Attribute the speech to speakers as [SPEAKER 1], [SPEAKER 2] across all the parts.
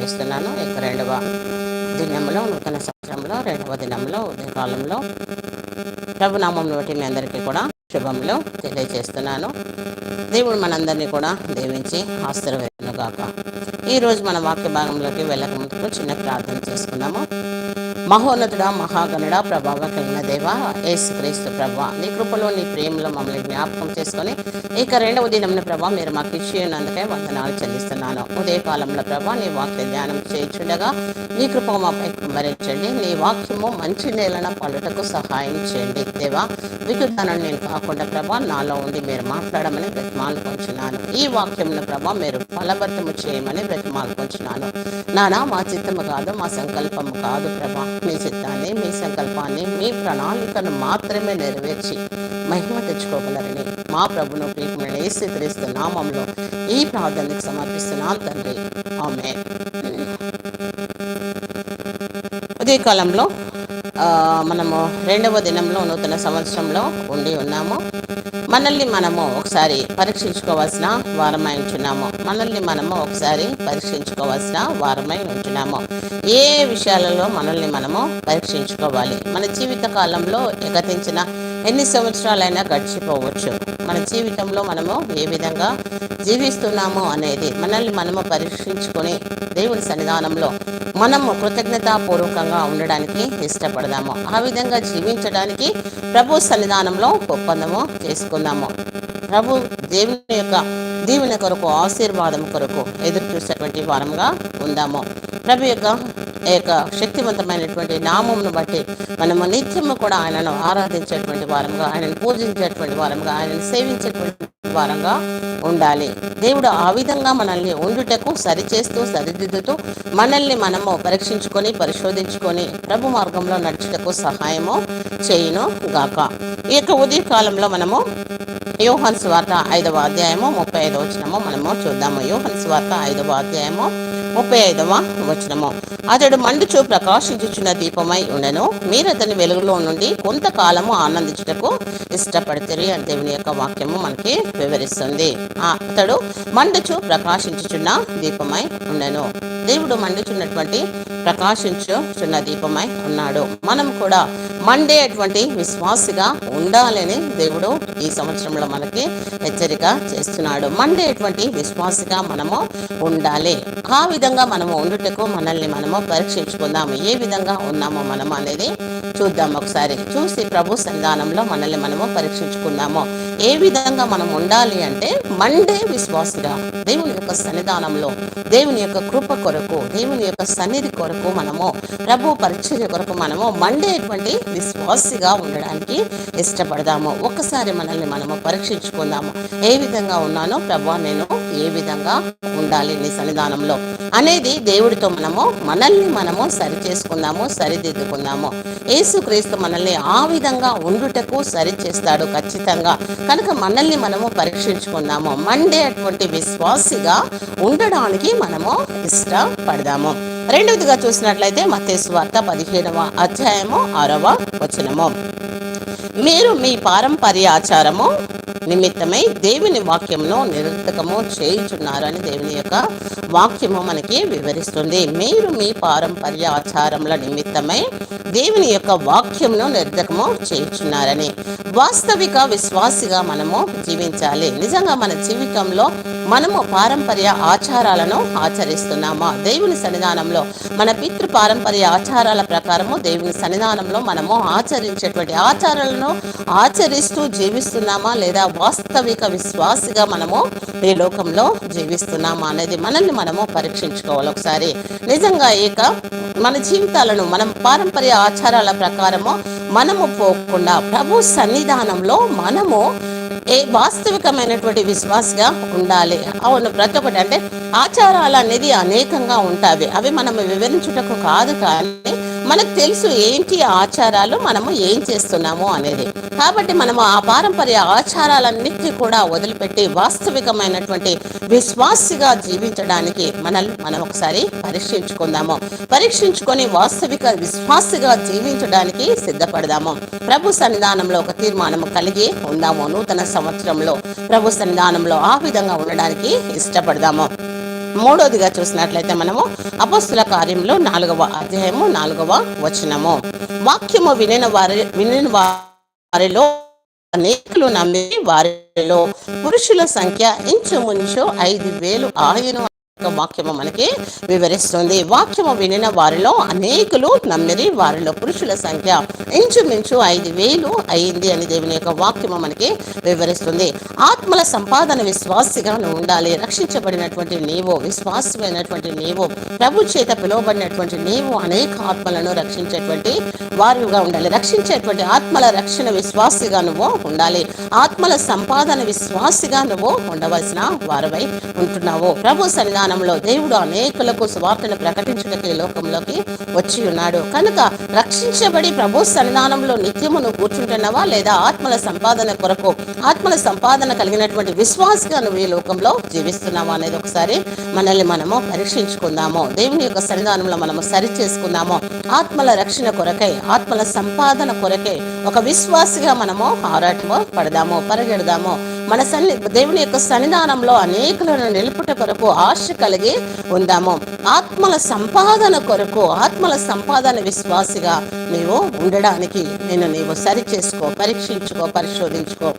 [SPEAKER 1] తెలియజేస్తున్నాను ఇక రెండవ దినంలో నూతన సంవత్సరంలో రెండవ దినంలో ఉదయకాలంలో ప్రభునామం బట్టి మీ అందరికీ కూడా శుభములు తెలియజేస్తున్నాను దేవుడు మనందరినీ కూడా దీవించి ఆశీర్వేదనుగాక ఈ ఈరోజు మన వాక్య భాగంలోకి వెళ్ళక ముందుకు చిన్న ప్రార్థన చేసుకుందాము. మహోన్నతుడ మహాగణుడ ప్రభావ కలిగిన దేవ యేసుక్రీస్తు ప్రభా నీ కృపలో నీ ప్రేమలో మమ్మల్ని జ్ఞాపకం చేసుకొని ఇక రెండవ దినంన ప్రభా మీరు మాకు ఇచ్చినందుకే వందనాలు చెల్లిస్తున్నాను. ఉదయకాలంలో ప్రభా నీ వాక్య ధ్యానం చేయించుండగా నీ కృప మాపై కుమ్మరించండి. నీ వాక్యము మంచి నేలన పలుటకు సహాయం చేయండి. దేవా వికుతానం నేను కాకుండా ప్రభా నాలో ఉండి మీరు మాట్లాడమని బ్రతిమాలుకొంచున్నాను. ఈ వాక్యంలో ప్రభా మీరు ఫలభర్తము చేయమని బ్రతిమాలుకొంచున్నాను. నానా మా చిత్తము కాదు మా సంకల్పము కాదు ప్రభా. మీ చిత్తాన్ని మీ సంకల్పాన్ని మీ ప్రణాళికను మాత్రమే నెరవేర్చి మహిమ తెచ్చుకోగలరని మా ప్రభును ప్రియమైన యేసు నామంలో ఈ ప్రార్థనకు సమర్పిస్తున్నాను తండ్రి. ఆమె ఉదయకాలంలో ఆ, మనము రెండవ దినంలో నూతన సంవత్సరంలో ఉండి ఉన్నాము. మనల్ని మనము ఒకసారి పరీక్షించుకోవాల్సిన వారమై ఉంటున్నాము. మనల్ని మనము ఒకసారి పరీక్షించుకోవాల్సిన వారమై ఉంటున్నాము. ఏ విషయాలలో మనల్ని మనము పరీక్షించుకోవాలి? మన జీవిత కాలంలో ఎగతించిన ఎన్ని సంవత్సరాలైనా గడిచిపోవచ్చు. మన జీవితంలో మనము ఏ విధంగా జీవిస్తున్నాము అనేది మనల్ని మనము పరీక్షించుకొని దేవుని సన్నిధానంలో మనము కృతజ్ఞతాపూర్వకంగా ఉండడానికి ఇష్టపడదాము. ఆ విధంగా జీవించడానికి ప్రభు సన్నిధానంలో ఒప్పందము చేసుకుందాము. ప్రభు దేవుని యొక్క దీవెన కొరకు ఆశీర్వాదం కొరకు ఎదురు చూసేటువంటి వారంగా ఉందాము. ప్రభు యొక్క యొక్క శక్తివంతమైనటువంటి నామమును బట్టి మనము నిత్యము కూడా ఆయనను ఆరాధించేటువంటి వారంగా ఆయనను పూజించేటువంటి వారంగా ఆయనను సేవించేటువంటి వారంగా ఉండాలి. దేవుడు ఆ విధంగా మనల్ని ఉండుటకు సరిచేస్తూ సరిదిద్దుతూ మనల్ని మనము పరీక్షించుకొని పరిశోధించుకొని ప్రభు మార్గంలో నడుచుటకు సహాయము చేయును గాక. ఈ యొక్క ఉదయ కాలంలో మనము యోహన్ స్వార్త ఐదవ అధ్యాయము ముప్పై ఐదవ వచనము. మనము చూద్దాము. యోహన్ స్వార్త ఐదవ అధ్యాయము ముప్పై ఐదవ వచనము. అతడు మండుచు ప్రకాశించుచున్న దీపమై ఉండను. మీరు అతని వెలుగులో నుండి కొంతకాలము ఆనందించుటకు ఇష్టపడతారు అని దేవుని యొక్క వాక్యము మనకి వివరిస్తుంది. ఆ అతడు మండుచు ప్రకాశించుచున్న దీపమై ఉండను. దేవుడు మండుచున్నటువంటి ప్రకాశించుచున్న దీపమై ఉన్నాడు. మనం కూడా మండే అటువంటి విశ్వాసిగా ఉండాలని దేవుడు ఈ సంవత్సరంలో మనకి హెచ్చరిక చేస్తున్నాడు. మండే అటువంటి విశ్వాసిగా మనము ఉండాలి. ఆ విధంగా మనము ఉండుటకు మనల్ని మనము పరీక్షించుకుందాము. ఏ విధంగా ఉన్నామో మనము అనేది చూద్దాం ఒకసారి. చూసి ప్రభు సంధానంలో మనల్ని మనము పరీక్షించుకుందాము. ఏ విధంగా మనం ఉండాలి అంటే మండే విశ్వాసిగా దేవుని యొక్క సన్నిధానంలో దేవుని యొక్క కృప కొరకు దేవుని యొక్క సన్నిధి కొరకు మనము ప్రభు పరిచర్య కొరకు మనము మండేటువంటి విశ్వాసిగా ఉండడానికి ఇష్టపడదాము. ఒక్కసారి మనల్ని మనము పరీక్షించుకుందాము. ఏ విధంగా ఉన్నానో ప్రభా నేను ఏ విధంగా ఉండాలి నీ సన్నిధానంలో అనేది దేవుడితో మనము మనల్ని మనము సరి చేసుకుందాము సరిదిద్దుకుందాము. యేసుక్రీస్తు మనల్ని ఆ విధంగా ఉండుటకు సరి చేస్తాడు ఖచ్చితంగా. కనుక మనల్ని మనము పరీక్షించుకుందాము. మండే అటువంటి విశ్వాసిగా ఉండడానికి మనము ఇష్టపడదాము. రెండవదిగా చూసినట్లయితే మత్తేసు వార్త పదిహేడవ అధ్యాయము ఆరవ వచనము. మీరు మీ పారంపర్య ఆచారము నిమిత్తమై దేవుని వాక్యమును నిరర్థకము చేయుచున్నారని దేవుని యొక్క వాక్యము మనకి వివరిస్తుంది. మీరు మీ పారంపర్య ఆచారముల నిమిత్తమై దేవుని యొక్క వాక్యమును నిర్ధకము చేయుచున్నారని వాస్తవిక విశ్వాసిగా మనము జీవించాలి. నిజంగా మన జీవితంలో మనము పారంపర్య ఆచారాలను ఆచరిస్తున్నామా? దేవుని సన్నిధానంలో మన పితృ పారంపర్య ఆచారాల ప్రకారము దేవుని సన్నిధానంలో మనము ఆచరించేటువంటి ఆచారాలను ఆచరిస్తూ జీవిస్తున్నామా? లేదా వాస్తవిక విశ్వాసిగా మనము ఈ లోకంలో జీవిస్తున్నామా అనేది మనల్ని మనము పరీక్షించుకోవాలి ఒకసారి. నిజంగా ఇక మన జీవితాలను మనం పారంపర్య ఆచారాల ప్రకారము మనము పోకుండా ప్రభు సన్నిధానంలో మనము ఏ వాస్తవికమైనటువంటి విశ్వాసగా ఉండాలి? అవును ప్రతి ఒక్కటి. అంటే ఆచారాలు అనేది అనేకంగా ఉంటాయి. అవి మనం వివరించుటకు కాదు కానీ మనకు తెలుసు ఏంటి ఆచారాలు మనము ఏం చేస్తున్నాము అనేది. కాబట్టి మనము ఆ పారంపర్య ఆచారాలన్నిటినీ కూడా వదిలిపెట్టి వాస్తవికమైనటువంటి విశ్వాసిగా జీవించడానికి మనల్ని మనం ఒకసారి పరీక్షించుకుందాము. పరీక్షించుకొని వాస్తవిక విశ్వాసిగా జీవించడానికి సిద్ధపడదాము. ప్రభు సన్నిధానంలో ఒక తీర్మానం కలిగి ఉందాము నూతన సంవత్సరంలో. ప్రభు సన్నిధానంలో ఆ విధంగా ఉండడానికి ఇష్టపడదాము. మూడోదిగా చూసినట్లయితే మనము అపస్తుల కార్యంలో నాలుగవ అధ్యాయము నాలుగవ వచనము. వాక్యము వినిన వారి వినిన వారిలో అనేకులు నమ్మి వారిలో పురుషుల సంఖ్య ఇంచుమించు ఐదు వేలు ఆయన వాక్యము మనకి వివరిస్తుంది. వాక్యము వినిన వారిలో అనేకులు నమ్మిరి వారిలో పురుషుల సంఖ్య ఇంచుమించు ఐదు వేలు అయింది అని దేవుని యొక్క వాక్యము మనకి వివరిస్తుంది. ఆత్మల సంపాదన విశ్వాసిగా ఉండాలి. రక్షించబడినటువంటి నీవు విశ్వాసమైనటువంటి నీవు ప్రభు చేత పిలువబడినటువంటి నీవు అనేక ఆత్మలను రక్షించేటువంటి వారుగా ఉండాలి. రక్షించేటువంటి ఆత్మల రక్షణ విశ్వాసిగా నువ్వు ఉండాలి. ఆత్మల సంపాదన విశ్వాసిగా నువ్వు ఉండవలసిన వారవై ఉంటున్నావు. ప్రభు సన్నిధానం సన్నిధానంలో దేవుడు అనేకులకు సువార్తను ప్రకటించుటకు లోకంలోకి వచ్చి ఉన్నాడు. కనుక రక్షించబడి ప్రభు సన్నిధానంలో నిత్యమును కూర్చుంటున్నావా లేదా ఆత్మల సంపాదన కొరకు ఆత్మల సంపాదన కలిగినటువంటి విశ్వాసగా నువ్వు ఈ లోకంలో జీవిస్తున్నావా అనేది ఒకసారి మనల్ని మనము పరీక్షించుకుందాము. దేవుని యొక్క సన్నిధానంలో మనము సరి చేసుకుందాము ఆత్మల రక్షణ కొరకై ఆత్మల సంపాదన కొరకై ఒక విశ్వాసిగా మనము ఆరాటము పడదాము పరిగెడదాము. మన సన్ని దేవుని యొక్క సన్నిధానంలో అనేకులను నిలుపుట కొరకు ఆశ కలిగి ఉందాము. ఆత్మల సంపాదన కొరకు ఆత్మల సంపాదన విశ్వాసిగా నీవు ఉండడానికి నేను నీవు సరి చేసుకో పరీక్షించుకో పరిశోధించుకో.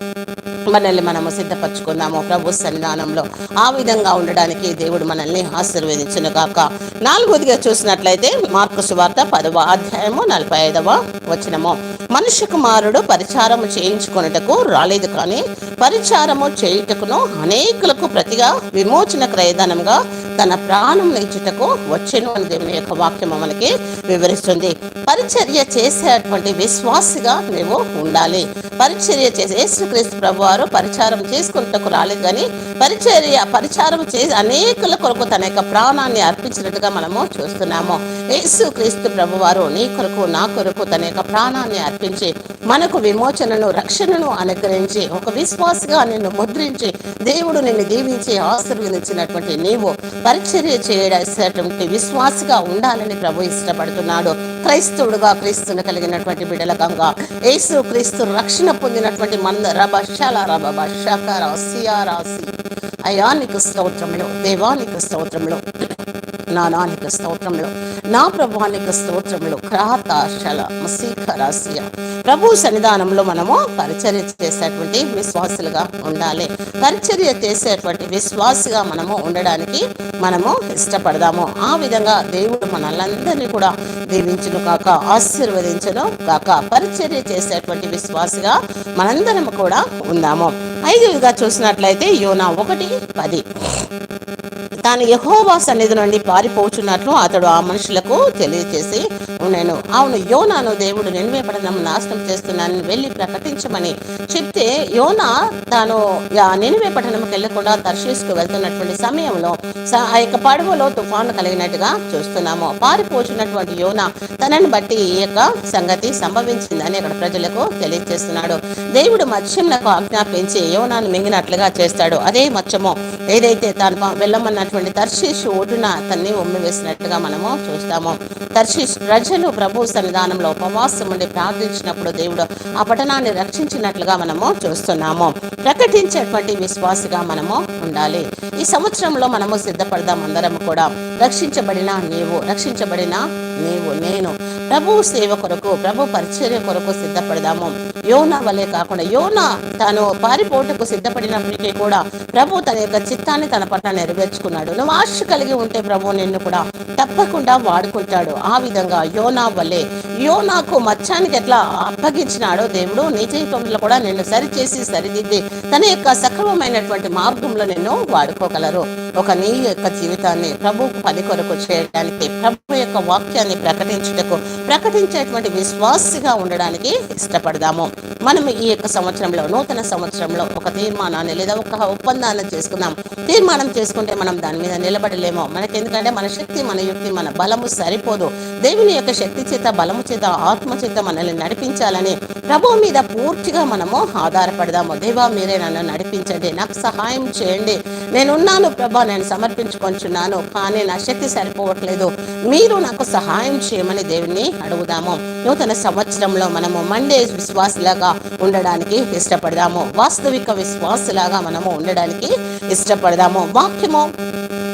[SPEAKER 1] మనల్ని మనము సిద్ధపరచుకుందాము ప్రభు సన్నిధానంలో. ఆ విధంగా ఉండడానికి దేవుడు మనల్ని ఆశీర్వదించిన కాక నాలుగోదిగా చూసినట్లయితే మార్కు సువార్త పదవ అధ్యాయము నలభై ఐదవ వచనము. మనుష్య కుమారుడు పరిచారము చేయించుకొనుటకు రాలేదు కానీ పరిచారము చేయుటకును అనేకులకు ప్రతిగా విమోచన క్రయధనంగా తన ప్రాణం ఇచ్చుటకు వచ్చెను అని దేవుని యొక్క వాక్యము మనకి వివరిస్తుంది. పరిచర్య చేసేటువంటి విశ్వాసిగా మేము ఉండాలి. పరిచర్య చేసే యేసుక్రీస్తు ప్రభు వారు పరిచారం చేసుకున్నటకు రాలేదు కానీ పరిచర్య పరిచారం చేసి అనేకుల కొరకు తన యొక్క ప్రాణాన్ని అర్పించినట్టుగా మనము చూస్తున్నాము. యేసుక్రీస్తు ప్రభు వారు నీ కొరకు నా కొరకు తన యొక్క ప్రాణాన్ని నడిపించి మనకు విమోచనను రక్షణను అనుగ్రహించి ఒక విశ్వాసగా నిన్ను ముద్రించి దేవుడు నిన్ను దీవించి ఆశీర్వదించినటువంటి నీవు పరిచర్య చేయడానికి విశ్వాసగా ఉండాలని ప్రభు ఇష్టపడుతున్నాడు. క్రైస్తవుడుగా క్రీస్తుని కలిగినటువంటి బిడలకంగా యేసు క్రీస్తు రక్షణ పొందినటువంటి మంద రబశాల శల రబ రాసి అయానికి స్తోత్రంలో దేవానికి స్తోత్రంలో నానానికి స్తోత్రములు. నా ప్రభానికి స్తోత్రములు. క్రాతాశల మసీఖరాసియ. ప్రభు సన్నిధానంలో మనము పరిచర్య చేసేటువంటి విశ్వాసులుగా ఉండాలి. పరిచర్య చేసేటువంటి విశ్వాసిగా మనము ఉండడానికి మనము ఇష్టపడదాము. ఆ విధంగా దేవుడు మనల్ందరినీ కూడా దీవించును కాక ఆశీర్వదించను కాక పరిచర్య చేసేటువంటి విశ్వాసిగా మనందరం కూడా ఉందాము. ఐదుగా చూసినట్లయితే యోనా ఒకటి పది. తాను యహోవా సన్నిధి నుండి పారిపోచున్నట్లు అతడు ఆ మనుషులకు తెలియజేసి ఉన్నాను అవును యోనాను దేవుడు నిన్వే పట్టణం నాశనం చేస్తున్నాను వెళ్ళి ప్రకటించమని చెప్తే యోనా తాను నిన్వే నినివే పట్టణంకి వెళ్ళకుండా దర్శిస్తూ వెళ్తున్నటువంటి సమయంలో ఆ యొక్క పడవలో తుఫాను కలిగినట్టుగా చూస్తున్నాము. పారిపోచున్నటువంటి యోనా తనని బట్టి ఈ యొక్క సంగతి సంభవించిందని అక్కడ ప్రజలకు తెలియజేస్తున్నాడు దేవుడు మత్స్యంలకు ఆజ్ఞాపించి యోనాను మింగినట్లుగా చేస్తాడు. అదే మత్స్యము ఏదైతే తాను వెళ్ళమన్నట్టు ఉన్నటువంటి తర్షీష్ ఓటున తన్ని ఉమ్మి వేసినట్టుగా మనము చూస్తాము. తర్షీష్ ప్రజలు ప్రభు సన్నిధానంలో ఉపవాసం ఉండి ప్రార్థించినప్పుడు దేవుడు ఆ పట్టణాన్ని రక్షించినట్లుగా మనము చూస్తున్నాము. ప్రకటించేటువంటి విశ్వాసిగా మనము ఉండాలి. ఈ సంవత్సరంలో మనము సిద్ధపడదాం అందరం కూడా. రక్షించబడిన నీవు రక్షించబడిన నీవు నేను ప్రభు సేవ కొరకు ప్రభు పరిచర్య కొరకు సిద్ధపడదాము. యోనా వలె కాకుండా యోనా తాను పారిపోటకు సిద్ధపడినప్పటికీ కూడా ప్రభు తన యొక్క చిత్తాన్ని తన పట్ల నెరవేర్చుకున్నాడు. నువ్వు ఆశ కలిగి ఉంటే ప్రభు నిన్ను కూడా తప్పకుండా వాడుకుంటాడు. ఆ విధంగా యోనా వలె యోనాకు మత్స్యానికి ఎట్లా అప్పగించినాడో దేవుడు నీ జీవితంలో కూడా నిన్ను సరిచేసి సరిదిద్ది తన యొక్క సక్రమమైనటువంటి మార్గంలో నిన్ను వాడుకోగలరు. ఒక నీ యొక్క జీవితాన్ని ప్రభు పని కొరకు చేయడానికి ప్రభు యొక్క వాక్యాన్ని ప్రకటించుటకు ప్రకటించేటువంటి విశ్వాసిగా ఉండడానికి ఇష్టపడదాము. మనం ఈ యొక్క సంవత్సరంలో నూతన సంవత్సరంలో ఒక తీర్మానాన్ని లేదా ఒక ఒప్పందాన్ని చేసుకుందాం. తీర్మానం చేసుకుంటే మనం దాని మీద నిలబడలేము. మనకి ఎందుకంటే మన శక్తి మన యుక్తి మన బలము సరిపోదు. దేవుని యొక్క శక్తి చేత బలము చేత ఆత్మ చేత మనల్ని నడిపించాలని ప్రభు మీద పూర్తిగా మనము ఆధారపడదాము. దేవా మీరే నన్ను నడిపించండి. నాకు సహాయం చేయండి. నేనున్నాను ప్రభా నేను సమర్పించుకొంచున్నాను కానీ నా శక్తి సరిపోవట్లేదు. మీరు నాకు సహాయం చేయమని దేవుని అడుగుదాము నూతన సంవత్సరంలో మనము మండే విశ్వాసులాగా ఉండడానికి ఇష్టపడదాము. వాస్తవిక విశ్వాసులాగా మనము ఉండడానికి ఇష్టపడదాము. వాక్యము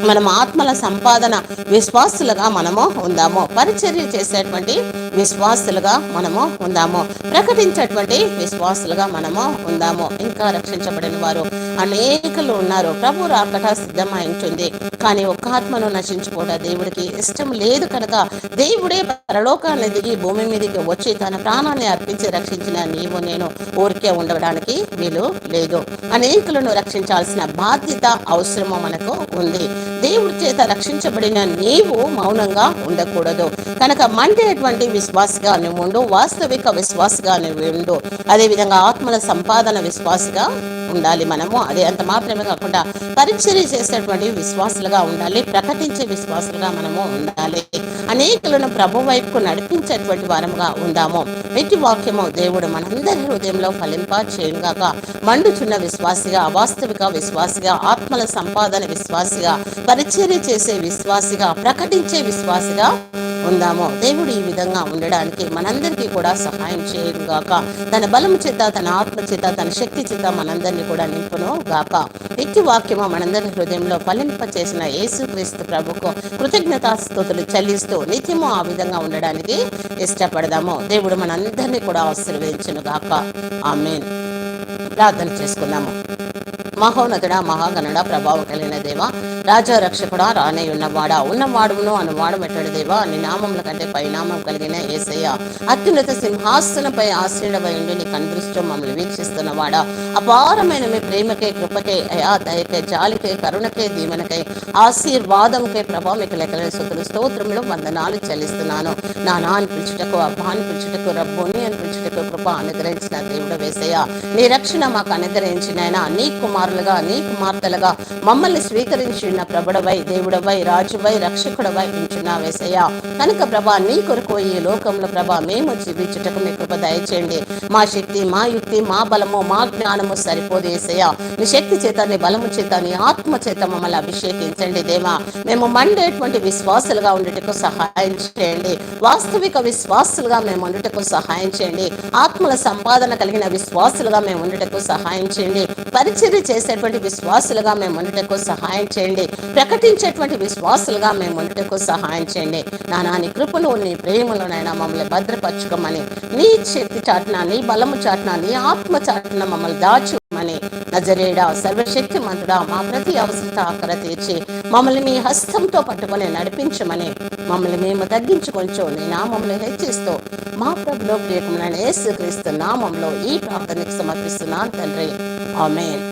[SPEAKER 1] మనం ఆత్మల సంపాదన విశ్వాసులుగా మనము ఉందాము. పరిచర్య చేసేటువంటి విశ్వాసులుగా మనము ఉందాము. ప్రకటించేటువంటి విశ్వాసులుగా మనము ఉందాము. ఇంకా రక్షించబడిన వారు అనేకులు ఉన్నారు. ప్రభు రాకట సిద్ధమైంటుంది. కానీ ఒక్క ఆత్మను నశించుకోవడం దేవుడికి ఇష్టం లేదు కనుక దేవుడే పరలోకాన్ని దిగి భూమి మీదకి వచ్చి తన ప్రాణాన్ని అర్పించి రక్షించిన నీవు నేను ఊరికే ఉండడానికి వీలు లేదు. అనేకులను రక్షించాల్సిన బాధ్యత అవసరము మనకు ఉంది. దేవుడి చేత రక్షించబడిన నీవు మౌనంగా ఉండకూడదు. కనుక మండేటువంటి విశ్వాసగా నువ్వు ఉండు వాస్తవిక విశ్వాసగా నువ్వు ఉండు. అదేవిధంగా ఆత్మల సంపాదన విశ్వాసగా ఉండాలి మనము. అదే అంత మాత్రమే కాకుండా పరిచర్య చేసేటువంటి విశ్వాసులుగా ఉండాలి ప్రకటించే విశ్వాసులుగా మనము ఉండాలి. అనేకులను ప్రభు వైపుకు నడిపించేటువంటి వారముగా ఉందాము. ఎట్టి వాక్యము దేవుడు మనందరి హృదయంలో ఫలింప చేయుగాక మండుచున్న విశ్వాసిగా అవాస్తవిక విశ్వాసిగా ఆత్మల సంపాదన విశ్వాసిగా పరిచర్య చేసే విశ్వాసిగా ప్రకటించే విశ్వాసిగా ఉందామో. దేవుడు ఈ విధంగా ఉండడానికి మనందరికీ కూడా సహాయం చేయను గాక తన బలం చేత తన ఆత్మ చేత తన శక్తి చేత మనందరినీ కూడా నింపును గాక ఎట్టి వాక్యము మనందరి హృదయంలో ఫలింప చేసిన యేసుక్రీస్తు ప్రభుకు కృతజ్ఞతాస్తుతులు చెల్లిస్తూ నిత్యము ఆ విధంగా ఉండడానికి ఇష్టపడదాము. దేవుడు మనందరినీ కూడా ఆశీర్వదించును గాక ఆమెన్. ప్రార్థన చేసుకుందాము. మహోన్నతుడ మహాగణుడ ప్రభావం కలిగిన దేవ రాజరక్షకుడ రానే ఉన్నవాడా ఉన్నవాడును అనువాడు మెట్టడు దేవా నీ నామముల కంటే పరిణామం కలిగిన ఏసయ్య. అత్యున్నత సింహాసనపై ఆశ్రయుడమైండి నీ కనిపిస్తూ మమ్మల్ని వీక్షిస్తున్నవాడా. అపారమైన మీ ప్రేమకే కృపకే అయా దయకే జాలికే కరుణకే దీవెనకై ఆశీర్వాదంకే ప్రభా మీకు లెక్కలే సుతులు స్తోత్రములు వందనాలు చెల్లిస్తున్నాను. నా నాని పిలుచుటకు అబ్బాని పిలుచుటకు రబ్బోని అని పిలుచుటకు కృప అనుగ్రహించిన దేవుడు వేసయ్య. నీ రక్షణ మాకు అనుగ్రహించిన ఆయన నీ కుమారులుగా నీ కుమార్తెలుగా మమ్మల్ని స్వీకరించిన ప్రభుడవై దేవుడవై రాజువై రక్షకుడవై ఉంచున్నా వేసయ్య. కనుక ప్రభా నీ కొరకు ఈ లోకంలో ప్రభా మేము జీవించుటకు మీ కృప దయచేయండి. మా శక్తి మా యుక్తి మా బలము మా జ్ఞానము సరిపోదు ఏసయ్య నీ శక్తి చేత నీ బలము చేత నీ ఆత్మ చేత మమ్మల్ని అభిషేకించండి దేవా. మేము మండేటువంటి విశ్వాసులుగా ఉండేటకు సహాయం చేయండి. వాస్తవిక విశ్వాసులుగా మేము ఉండటకు సహాయం చేయండి. ఆత్మల సంపాదన కలిగిన విశ్వాసులుగా మేము ఉండటకు సహాయం చేయండి. పరిచర్య చేసేటువంటి విశ్వాసులుగా మేము ఉండటకు సహాయం చేయండి. ప్రకటించేటువంటి విశ్వాసులుగా మేము ఉండటకు సహాయం చేయండి. నానా నీ కృపను నీ ప్రేమలోనైనా మమ్మల్ని భద్రపరచుకోమని నీ శక్తి చాటున నీ బలము చాటున నీ ఆత్మ చాటున మమ్మల్ని దాచు దాచుమని నజరేడా సర్వశక్తి మంతుడా మా ప్రతి అవసరత ఆకర తీర్చి. మమ్మల్ని మీ హస్తంతో పట్టుకొని నడిపించమని. మమ్మల్ని మేము తగ్గించుకొంచు నీ నామంలో హెచ్చిస్తూ. మా ప్రభులో ప్రియకమైన యేసుక్రీస్తు నామంలో ఈ ప్రార్థనకు సమర్పిస్తున్నాను తండ్రి. ఆమెన్.